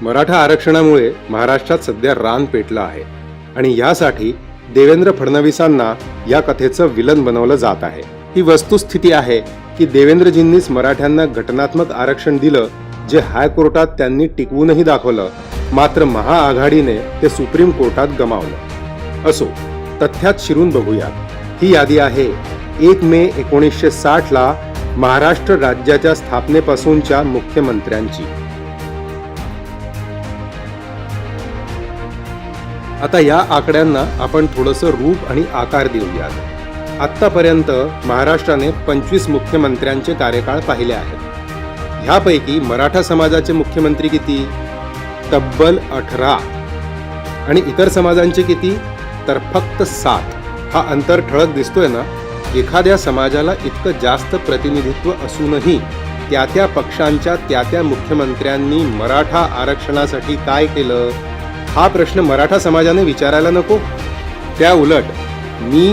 मराठा आरक्षणामुळे महाराष्ट्रात सध्या रान पेटलं आहे. आणि यासाठी देवेंद्र फडणवीसांना या कथेचं विलन बनवलं जात आहे. ही वस्तुस्थिती आहे की देवेंद्रजींनीच मराठ्यांना घटनात्मक आरक्षण दिलं जे हायकोर्टात त्यांनी टिकवूनही दाखवलं. मात्र महाआघाडीने ते सुप्रीम कोर्टात गमावलं. असो तथ्यात शिरून बघूयात. ही यादी आहे एक मे एकोणीसशे साठला महाराष्ट्र राज्याच्या स्थापनेपासूनच्या मुख्यमंत्र्यांची. आता या आकड्यांना आपण थोडंसं रूप आणि आकार देऊयात. आत्तापर्यंत महाराष्ट्राने पंचवीस मुख्यमंत्र्यांचे कार्यकाळ पाहिले आहेत. ह्यापैकी मराठा समाजाचे मुख्यमंत्री किती? तब्बल अठरा. आणि इतर समाजांचे किती? तर फक्त सात. हा अंतर ठळक दिसतोय ना? एखाद्या समाजाला इतकं जास्त प्रतिनिधित्व असूनही त्या त्या पक्षांच्या त्या त्या मुख्यमंत्र्यांनी मराठा आरक्षणासाठी काय केलं? हा प्रश्न मराठा समाजाने विचारायला नको. त्या उलट मी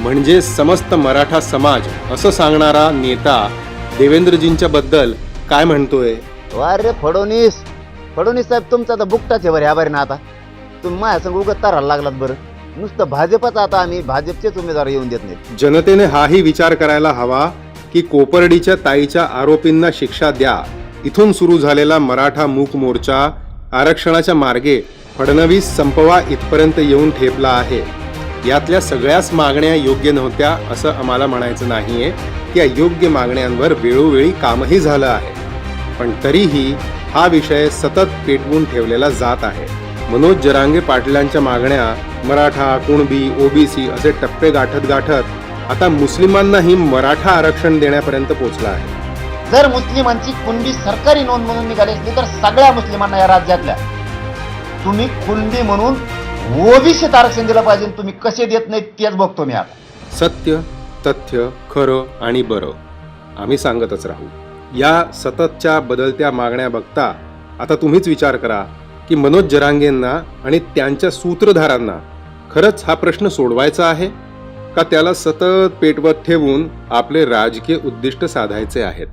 म्हणजे समस्त मराठा समाज असं सांगणारा नेता देवेंद्रजींच्या बद्दल काय म्हणतोय? वा रे फडणवीस फडणवीस साहेब तुमचा आता बुकटाच आहे बरं ह्या बरं ना आता. तुम्ही माझ्या संग उगत तारायला लागलात बरं. नुसतं भाजपच आता आम्ही भाजपचेच उमेदवार येऊन देत नाहीत. जनतेने हाही विचार करायला हवा की कोपर्डीच्या ताईच्या आरोपींना शिक्षा द्या. इथून सुरू झालेला मराठा मूक मोर्चा आरक्षणाच्या मार्गे फडणवीस संपवा इथपर्यंत येऊन ठेपला आहे. यातल्या सगळ्याच मागण्या योग्य नव्हत्या असं आम्हाला म्हणायचं नाहीये. त्या योग्य मागण्यांवर वेळोवेळी कामही झालं आहे. पण तरीही हा विषय सतत पेटवून ठेवलेला जात आहे. मनोज जरांगे पाटलांच्या मागण्या मराठा कुणबी ओबीसी असे टप्पे गाठत गाठत आता मुस्लिमांनाही मराठा आरक्षण देण्यापर्यंत पोहोचला आहे. जर मुस्लिमांची कुणबी सरकारी नोंद म्हणून निघाली असली तर सगळ्या मुस्लिमांना या राज्यातल्या तुम्ही कुणबी म्हणून ओबीसीत आरक्षण दिलं पाहिजे तुम्ही कसे देत नाही तेच बघतो मी आता. सत्य तथ्य खरं आणि बरं. आम्ही सांगतच राहू. या सततच्या बदलत्या मागण्या बघता आता तुम्हीच विचार करा की मनोज जरांगेंना आणि त्यांच्या सूत्रधारांना खरंच हा प्रश्न सोडवायचा आहे? का त्याला सतत पेटवत ठेवून आपले राजकीय उद्दिष्ट साधायचे आहेत?